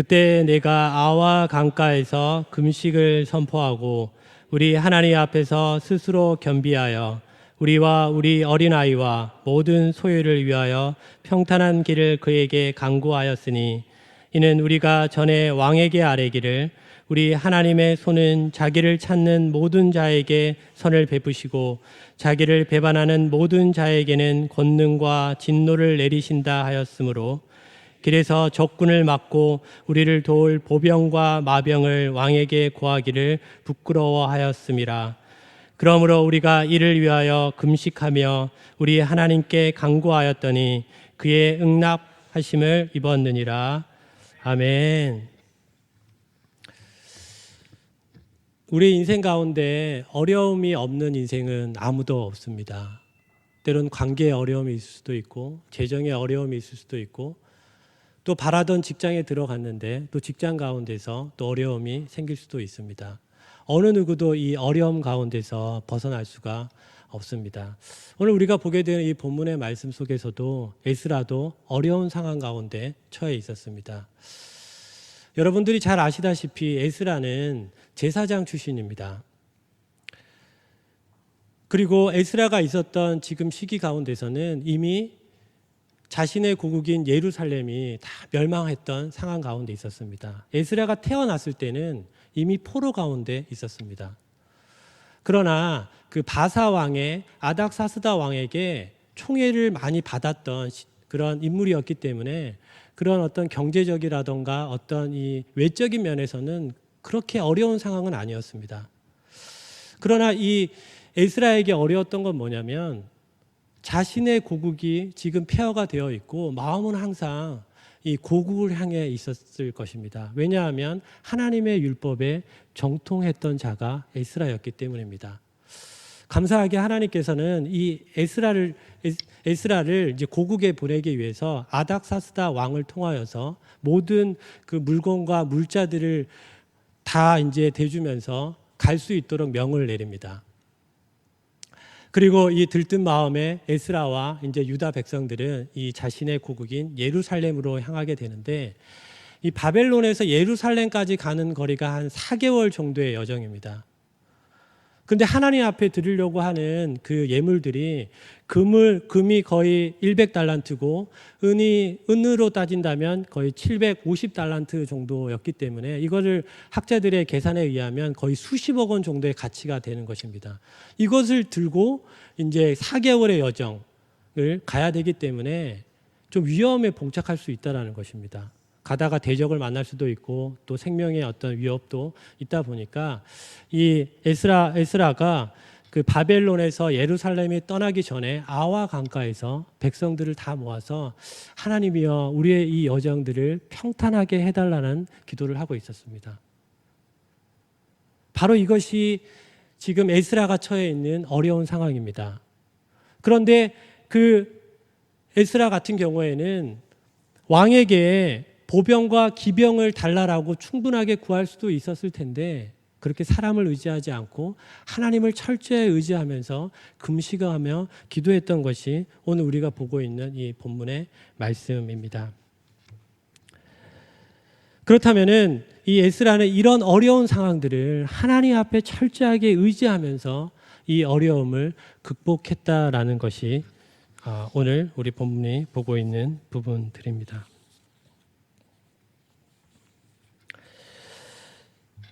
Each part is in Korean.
그때 내가 아와 강가에서 금식을 선포하고 우리 하나님 앞에서 스스로 겸비하여 우리와 우리 어린아이와 모든 소유를 위하여 평탄한 길을 그에게 강구하였으니 이는 우리가 전에 왕에게 아뢰기를 우리 하나님의 손은 자기를 찾는 모든 자에게 선을 베푸시고 자기를 배반하는 모든 자에게는 권능과 진노를 내리신다 하였으므로 길에서 적군을 막고 우리를 도울 보병과 마병을 왕에게 구하기를 부끄러워하였음이라. 그러므로 우리가 이를 위하여 금식하며 우리 하나님께 간구하였더니 그의 응답하심을 입었느니라. 아멘. 우리 인생 가운데 어려움이 없는 인생은 아무도 없습니다. 때론 관계에 어려움이 있을 수도 있고 재정에 어려움이 있을 수도 있고 또 바라던 직장에 들어갔는데 또 직장 가운데서 또 어려움이 생길 수도 있습니다. 어느 누구도 이 어려움 가운데서 벗어날 수가 없습니다. 오늘 우리가 보게 되는 이 본문의 말씀 속에서도 에스라도 어려운 상황 가운데 처해 있었습니다. 여러분들이 잘 아시다시피 에스라는 제사장 출신입니다. 그리고 에스라가 있었던 지금 시기 가운데서는 이미 자신의 고국인 예루살렘이 다 멸망했던 상황 가운데 있었습니다. 에스라가 태어났을 때는 이미 포로 가운데 있었습니다. 그러나 그 바사 왕의 아닥사스다 왕에게 총애를 많이 받았던 그런 인물이었기 때문에 그런 어떤 경제적이라던가 어떤 이 외적인 면에서는 그렇게 어려운 상황은 아니었습니다. 그러나 이 에스라에게 어려웠던 건 뭐냐면 자신의 고국이 지금 폐허가 되어 있고 마음은 항상 이 고국을 향해 있었을 것입니다. 왜냐하면 하나님의 율법에 정통했던 자가 에스라였기 때문입니다. 감사하게 하나님께서는 이 에스라를 에스라를 이제 고국에 보내기 위해서 아닥사스다 왕을 통하여서 모든 그 물건과 물자들을 다 이제 대주면서 갈 수 있도록 명을 내립니다. 그리고 이 들뜬 마음에 에스라와 이제 유다 백성들은 이 자신의 고국인 예루살렘으로 향하게 되는데 이 바벨론에서 예루살렘까지 가는 거리가 한 4개월 정도의 여정입니다. 근데 하나님 앞에 드리려고 하는 그 예물들이 금을 금이 거의 100달란트고 은이 은으로 따진다면 거의 750달란트 정도였기 때문에 이거를 학자들의 계산에 의하면 거의 수십억 원 정도의 가치가 되는 것입니다. 이것을 들고 이제 4개월의 여정을 가야 되기 때문에 좀 위험에 봉착할 수 있다라는 것입니다. 가다가 대적을 만날 수도 있고 또 생명의 어떤 위협도 있다 보니까 이 에스라 에스라가 그 바벨론에서 예루살렘이 떠나기 전에 아와 강가에서 백성들을 다 모아서 하나님이여 우리의 이 여정들을 평탄하게 해달라는 기도를 하고 있었습니다. 바로 이것이 지금 에스라가 처해 있는 어려운 상황입니다. 그런데 그 에스라 같은 경우에는 왕에게 보병과 기병을 달라라고 충분하게 구할 수도 있었을 텐데 그렇게 사람을 의지하지 않고 하나님을 철저히 의지하면서 금식하며 기도했던 것이 오늘 우리가 보고 있는 이 본문의 말씀입니다. 그렇다면은 이 에스라는 이런 어려운 상황들을 하나님 앞에 철저하게 의지하면서 이 어려움을 극복했다라는 것이 아, 오늘 우리 본문이 보고 있는 부분들입니다.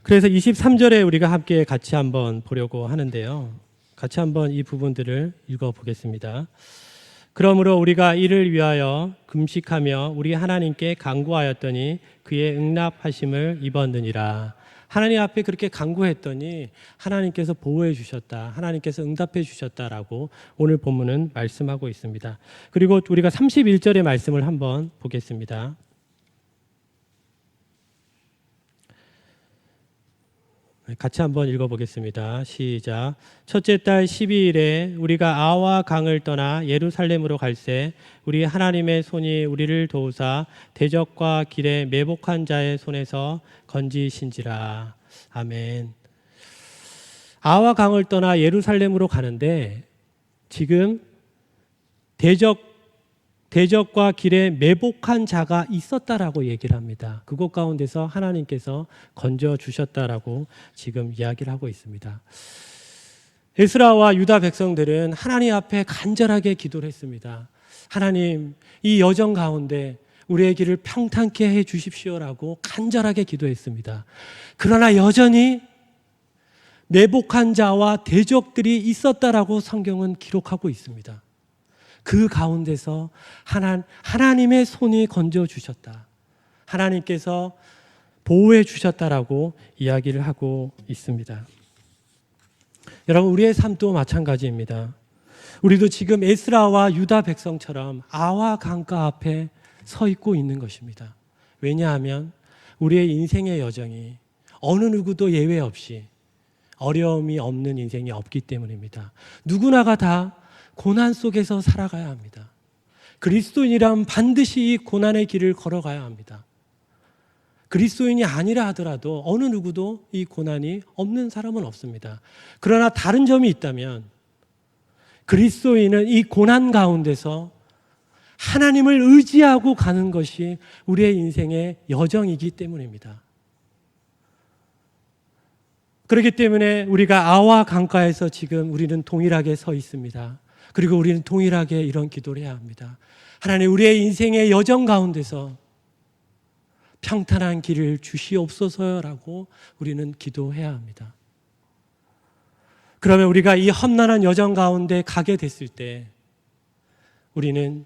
그래서 23절에 우리가 함께 같이 한번 보려고 하는데요. 같이 한번 이 부분들을 읽어 보겠습니다. 그러므로 우리가 이를 위하여 금식하며 우리 하나님께 간구하였더니 그의 응답하심을 입었느니라. 하나님 앞에 그렇게 간구했더니 하나님께서 보호해 주셨다. 하나님께서 응답해 주셨다라고 오늘 본문은 말씀하고 있습니다. 그리고 우리가 31절의 말씀을 한번 보겠습니다. 같이 한번 읽어보겠습니다. 시작. 첫째 달 12일에 우리가 아와 강을 떠나 예루살렘으로 갈새 우리 하나님의 손이 우리를 도우사 대적과 길에 매복한 자의 손에서 건지신지라. 아멘. 아와 강을 떠나 예루살렘으로 가는데 지금 대적 대적과 길에 매복한 자가 있었다라고 얘기를 합니다. 그곳 가운데서 하나님께서 건져 주셨다라고 지금 이야기를 하고 있습니다. 에스라와 유다 백성들은 하나님 앞에 간절하게 기도를 했습니다. 하나님, 이 여정 가운데 우리의 길을 평탄케 해 주십시오라고 간절하게 기도했습니다. 그러나 여전히 매복한 자와 대적들이 있었다라고 성경은 기록하고 있습니다. 그 가운데서 하나, 하나님의 손이 건져 주셨다. 하나님께서 보호해 주셨다라고 이야기를 하고 있습니다. 여러분, 우리의 삶도 마찬가지입니다. 우리도 지금 에스라와 유다 백성처럼 아와 강가 앞에 서 있고 있는 것입니다. 왜냐하면 우리의 인생의 여정이 어느 누구도 예외 없이 어려움이 없는 인생이 없기 때문입니다. 누구나가 다 고난 속에서 살아가야 합니다. 그리스도인이라면 반드시 이 고난의 길을 걸어가야 합니다. 그리스도인이 아니라 하더라도 어느 누구도 이 고난이 없는 사람은 없습니다. 그러나 다른 점이 있다면 그리스도인은 이 고난 가운데서 하나님을 의지하고 가는 것이 우리의 인생의 여정이기 때문입니다. 그렇기 때문에 우리가 아와 강가에서 지금 우리는 동일하게 서 있습니다. 그리고 우리는 동일하게 이런 기도를 해야 합니다. 하나님, 우리의 인생의 여정 가운데서 평탄한 길을 주시옵소서라고 우리는 기도해야 합니다. 그러면 우리가 이 험난한 여정 가운데 가게 됐을 때 우리는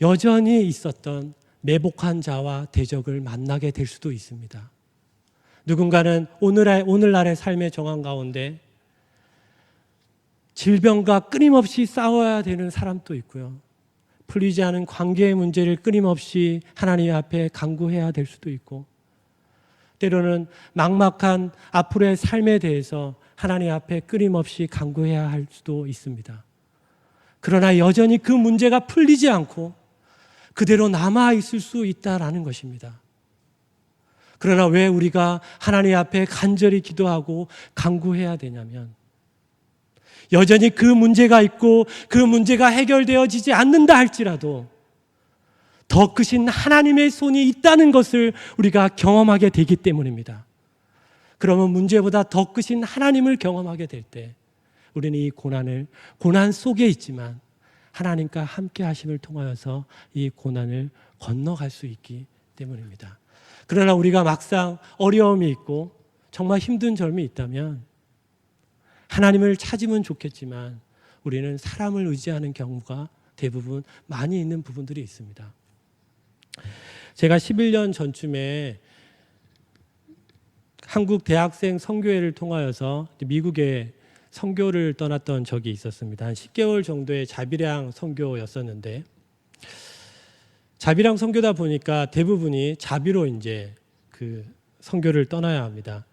여전히 있었던 매복한 자와 대적을 만나게 될 수도 있습니다. 누군가는 오늘의, 오늘날의 삶의 정황 가운데 질병과 끊임없이 싸워야 되는 사람도 있고요. 풀리지 않은 관계의 문제를 끊임없이 하나님 앞에 강구해야 될 수도 있고, 때로는 막막한 앞으로의 삶에 대해서 하나님 앞에 끊임없이 강구해야 할 수도 있습니다. 그러나 여전히 그 문제가 풀리지 않고 그대로 남아 있을 수 있다라는 것입니다. 그러나 왜 우리가 하나님 앞에 간절히 기도하고 강구해야 되냐면 여전히 그 문제가 있고 그 문제가 해결되어지지 않는다 할지라도 더 크신 하나님의 손이 있다는 것을 우리가 경험하게 되기 때문입니다. 그러면 문제보다 더 크신 하나님을 경험하게 될 때 우리는 이 고난을 고난 속에 있지만 하나님과 함께 하심을 통하여서 이 고난을 건너갈 수 있기 때문입니다. 그러나 우리가 막상 어려움이 있고 정말 힘든 점이 있다면 하나님을 찾으면 좋겠지만 우리는 사람을 의지하는 경우가 대부분 많이 있는 부분들이 있습니다. 제가 11년 전쯤에 한국 대학생 선교회를 통하여서 미국에 선교를 떠났던 적이 있었습니다. 한 10개월 정도의 자비량 선교였었는데 자비랑 선교다 보니까 대부분이 자비로 이제 그 선교를 떠나야 합니다.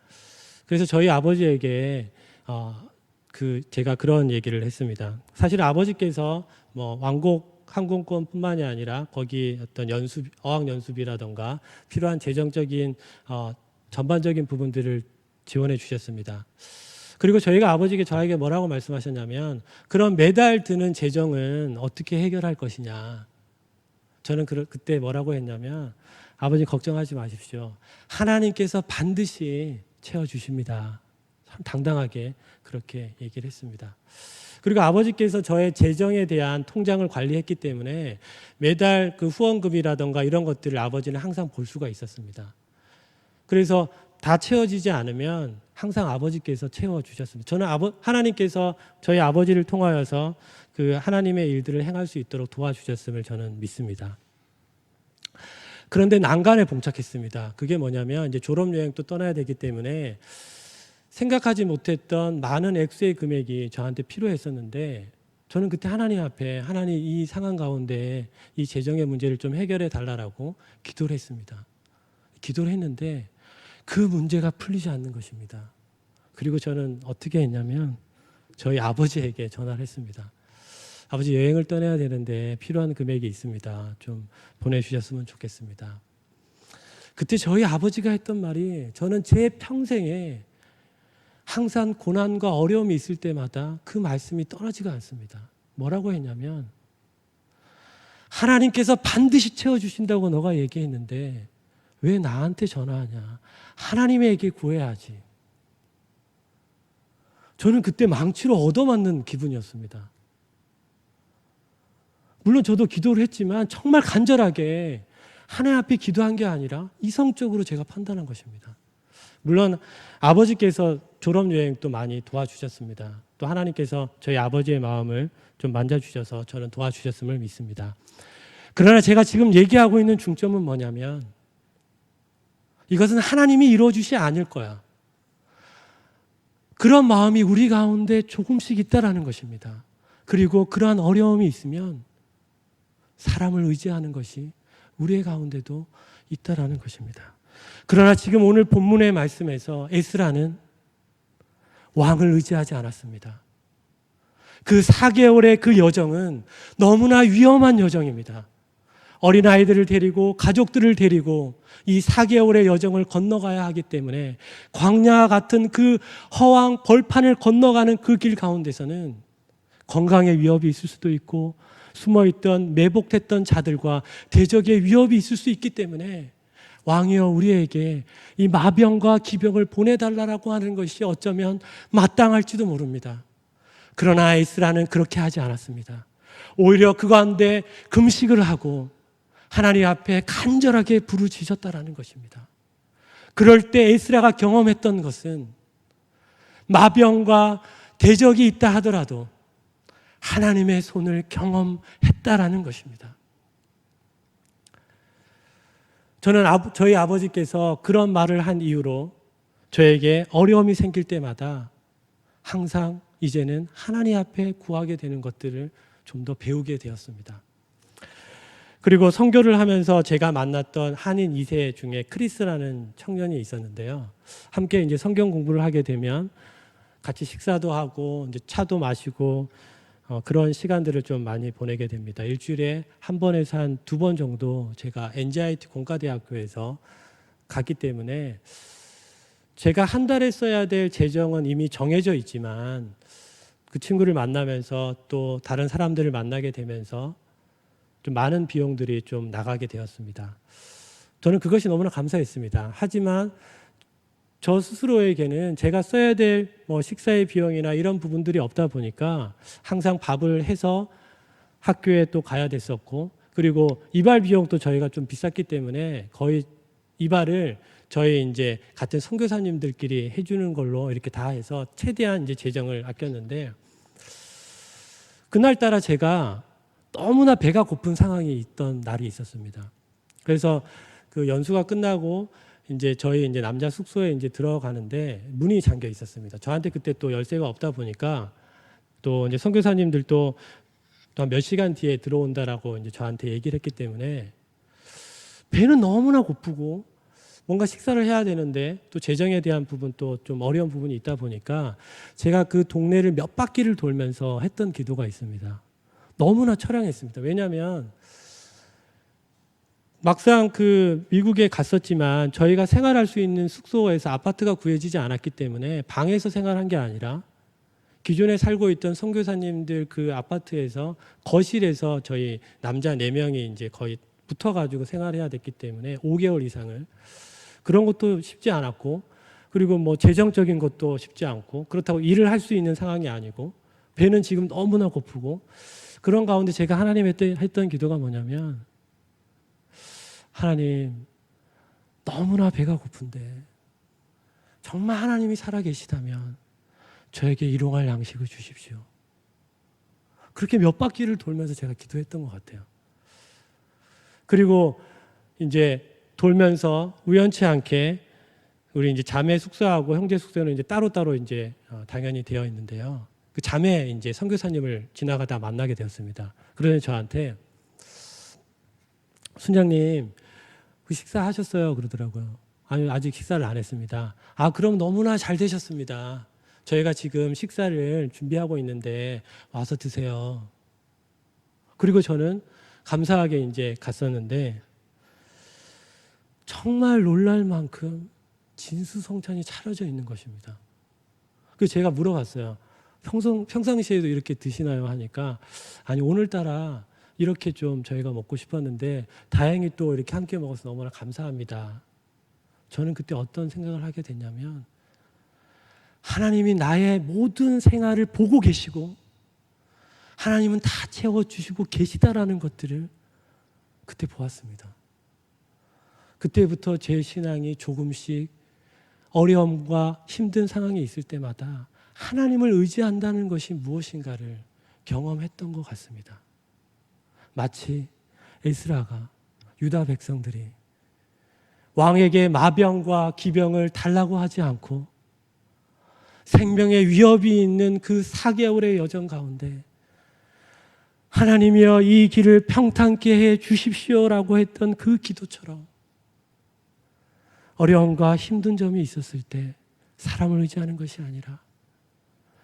그래서 저희 아버지에게 어, 그 제가 그런 얘기를 했습니다. 사실 아버지께서 뭐 왕곡 항공권뿐만이 아니라 거기 어떤 연수 어학 연수비라던가 필요한 재정적인 어, 전반적인 부분들을 지원해 주셨습니다. 그리고 저희가 아버지께 저에게 뭐라고 말씀하셨냐면 그런 매달 드는 재정은 어떻게 해결할 것이냐. 저는 그, 그때 뭐라고 했냐면 아버지 걱정하지 마십시오. 하나님께서 반드시 채워 주십니다. 참 당당하게 그렇게 얘기를 했습니다. 그리고 아버지께서 저의 재정에 대한 통장을 관리했기 때문에 매달 그 후원금이라던가 이런 것들을 아버지는 항상 볼 수가 있었습니다. 그래서 다 채워지지 않으면 항상 아버지께서 채워 주셨습니다. 저는 아버, 하나님께서 저희 아버지를 통하여서 그 하나님의 일들을 행할 수 있도록 도와주셨음을 저는 믿습니다. 그런데 난간에 봉착했습니다. 그게 뭐냐면 이제 졸업 여행 또 떠나야 되기 때문에 생각하지 못했던 많은 액수의 금액이 저한테 필요했었는데 저는 그때 하나님 앞에 하나님 이 상황 가운데 이 재정의 문제를 좀 해결해 달라라고 기도를 했습니다. 기도를 했는데 그 문제가 풀리지 않는 것입니다. 그리고 저는 어떻게 했냐면 저희 아버지에게 전화를 했습니다. 아버지 여행을 떠나야 되는데 필요한 금액이 있습니다. 좀 보내주셨으면 좋겠습니다. 그때 저희 아버지가 했던 말이 저는 제 평생에 항상 고난과 어려움이 있을 때마다 그 말씀이 떠나지가 않습니다. 뭐라고 했냐면 하나님께서 반드시 채워주신다고 너가 얘기했는데 왜 나한테 전화하냐? 하나님에게 구해야지. 저는 그때 망치로 얻어맞는 기분이었습니다. 물론 저도 기도를 했지만 정말 간절하게 하나님 앞에 기도한 게 아니라 이성적으로 제가 판단한 것입니다. 물론 아버지께서 졸업 여행도 많이 도와주셨습니다. 또 하나님께서 저희 아버지의 마음을 좀 만져주셔서 저는 도와주셨음을 믿습니다. 그러나 제가 지금 얘기하고 있는 중점은 뭐냐면 이것은 하나님이 이루어주시 않을 거야. 그런 마음이 우리 가운데 조금씩 있다라는 것입니다. 그리고 그러한 어려움이 있으면 사람을 의지하는 것이 우리의 가운데도 있다라는 것입니다. 그러나 지금 오늘 본문의 말씀에서 에스라는 왕을 의지하지 않았습니다. 그 4개월의 그 여정은 너무나 위험한 여정입니다. 어린아이들을 데리고 가족들을 데리고 이 4개월의 여정을 건너가야 하기 때문에 광야 같은 그 허황 벌판을 건너가는 그 길 가운데서는 건강의 위협이 있을 수도 있고 숨어 있던 매복됐던 자들과 대적의 위협이 있을 수 있기 때문에 왕이여 우리에게 이 마병과 기병을 보내달라고 하는 것이 어쩌면 마땅할지도 모릅니다. 그러나 에스라는 그렇게 하지 않았습니다. 오히려 그 가운데 금식을 하고 하나님 앞에 간절하게 부르짖었다라는 것입니다. 그럴 때 에스라가 경험했던 것은 마병과 대적이 있다 하더라도 하나님의 손을 경험했다라는 것입니다. 저는 저희 아버지께서 그런 말을 한 이유로 저에게 어려움이 생길 때마다 항상 이제는 하나님 앞에 구하게 되는 것들을 좀 더 배우게 되었습니다. 그리고 선교를 하면서 제가 만났던 한인 2세 중에 크리스라는 청년이 있었는데요. 함께 이제 성경 공부를 하게 되면 같이 식사도 하고 이제 차도 마시고 어, 그런 시간들을 좀 많이 보내게 됩니다. 일주일에 한 번에서 한 두 번 정도 제가 NJIT 공과대학교에서 갔기 때문에 제가 한 달에 써야 될 재정은 이미 정해져 있지만 그 친구를 만나면서 또 다른 사람들을 만나게 되면서 좀 많은 비용들이 좀 나가게 되었습니다. 저는 그것이 너무나 감사했습니다. 하지만 저 스스로에게는 제가 써야 될 뭐 식사의 비용이나 이런 부분들이 없다 보니까 항상 밥을 해서 학교에 또 가야 됐었고 그리고 이발 비용도 저희가 좀 비쌌기 때문에 거의 이발을 저희 이제 같은 선교사님들끼리 해주는 걸로 이렇게 다 해서 최대한 이제 재정을 아꼈는데 그날따라 제가 너무나 배가 고픈 상황이 있던 날이 있었습니다. 그래서 그 연수가 끝나고 이제 저희 이제 남자 숙소에 이제 들어가는데 문이 잠겨 있었습니다. 저한테 그때 또 열쇠가 없다 보니까 또 이제 선교사님들도 또 몇 시간 뒤에 들어온다라고 이제 저한테 얘기를 했기 때문에 배는 너무나 고프고 뭔가 식사를 해야 되는데 또 재정에 대한 부분 또 좀 어려운 부분이 있다 보니까 제가 그 동네를 몇 바퀴를 돌면서 했던 기도가 있습니다. 너무나 처량했습니다. 왜냐하면 막상 그 미국에 갔었지만 저희가 생활할 수 있는 숙소에서 아파트가 구해지지 않았기 때문에 방에서 생활한 게 아니라 기존에 살고 있던 선교사님들 그 아파트에서 거실에서 저희 남자 네 명이 이제 거의 붙어가지고 생활해야 됐기 때문에 5개월 이상을. 그런 것도 쉽지 않았고 그리고 뭐 재정적인 것도 쉽지 않고 그렇다고 일을 할 수 있는 상황이 아니고 배는 지금 너무나 고프고 그런 가운데 제가 하나님 했던, 했던 기도가 뭐냐면 하나님 너무나 배가 고픈데 정말 하나님이 살아 계시다면 저에게 일용할 양식을 주십시오. 그렇게 몇 바퀴를 돌면서 제가 기도했던 것 같아요. 그리고 이제 돌면서 우연치 않게 우리 이제 자매 숙소하고 형제 숙소는 이제 따로따로 이제 어, 당연히 되어 있는데요. 그 자매 이제 선교사님을 지나가다 만나게 되었습니다. 그러더니 저한테 순장님 그 식사하셨어요 그러더라고요. 아니 아직 식사를 안 했습니다. 아 그럼 너무나 잘 되셨습니다. 저희가 지금 식사를 준비하고 있는데 와서 드세요. 그리고 저는 감사하게 이제 갔었는데 정말 놀랄 만큼 진수성찬이 차려져 있는 것입니다. 그 제가 물어봤어요. 평소, 평상시에도 이렇게 드시나요? 하니까 아니 오늘따라 이렇게 좀 저희가 먹고 싶었는데 다행히 또 이렇게 함께 먹어서 너무나 감사합니다. 저는 그때 어떤 생각을 하게 됐냐면 하나님이 나의 모든 생활을 보고 계시고 하나님은 다 채워주시고 계시다라는 것들을 그때 보았습니다. 그때부터 제 신앙이 조금씩 어려움과 힘든 상황이 있을 때마다 하나님을 의지한다는 것이 무엇인가를 경험했던 것 같습니다. 마치 에스라가 유다 백성들이 왕에게 마병과 기병을 달라고 하지 않고 생명의 위협이 있는 그 4개월의 여정 가운데 하나님이여 이 길을 평탄케 해 주십시오라고 했던 그 기도처럼 어려움과 힘든 점이 있었을 때 사람을 의지하는 것이 아니라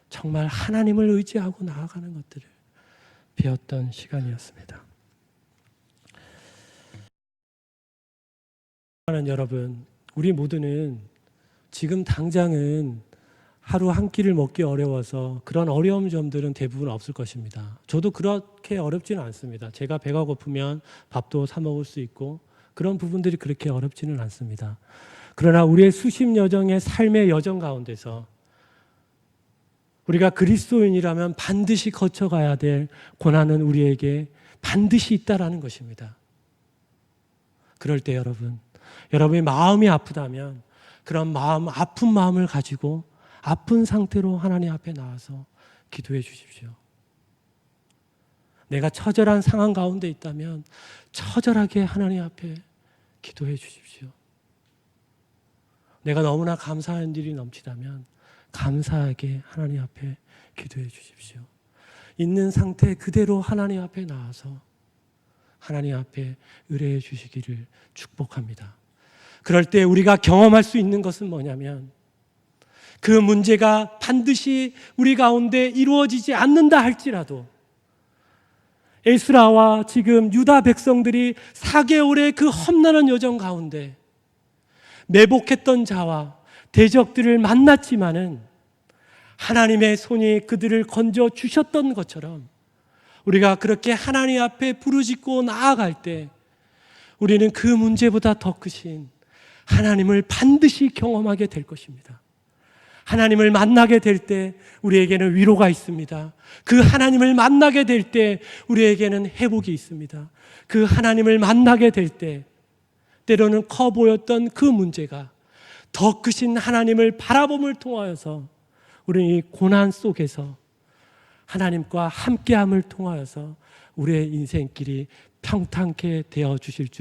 정말 하나님을 의지하고 나아가는 것들을 배웠던 시간이었습니다. 하는 여러분, 우리 모두는 지금 당장은 하루 한 끼를 먹기 어려워서 그런 어려운 점들은 대부분 없을 것입니다. 저도 그렇게 어렵지는 않습니다. 제가 배가 고프면 밥도 사 먹을 수 있고 그런 부분들이 그렇게 어렵지는 않습니다. 그러나 우리의 수십 여정의 삶의 여정 가운데서 우리가 그리스도인이라면 반드시 거쳐가야 될 고난은 우리에게 반드시 있다라는 것입니다. 그럴 때 여러분, 여러분의 마음이 아프다면 그런 마음, 아픈 마음을 가지고 아픈 상태로 하나님 앞에 나와서 기도해 주십시오. 내가 처절한 상황 가운데 있다면 처절하게 하나님 앞에 기도해 주십시오. 내가 너무나 감사한 일이 넘치다면 감사하게 하나님 앞에 기도해 주십시오. 있는 상태 그대로 하나님 앞에 나와서 하나님 앞에 의뢰해 주시기를 축복합니다. 그럴 때 우리가 경험할 수 있는 것은 뭐냐면 그 문제가 반드시 우리 가운데 이루어지지 않는다 할지라도 에스라와 지금 유다 백성들이 4개월의 그 험난한 여정 가운데 매복했던 자와 대적들을 만났지만은 하나님의 손이 그들을 건져 주셨던 것처럼 우리가 그렇게 하나님 앞에 부르짖고 나아갈 때 우리는 그 문제보다 더 크신 하나님을 반드시 경험하게 될 것입니다. 하나님을 만나게 될 때 우리에게는 위로가 있습니다. 그 하나님을 만나게 될 때 우리에게는 회복이 있습니다. 그 하나님을 만나게 될 때 때로는 커 보였던 그 문제가 더 크신 하나님을 바라봄을 통하여서 우리는 이 고난 속에서 하나님과 함께함을 통하여서 우리의 인생길이 평탄케 되어 주실 줄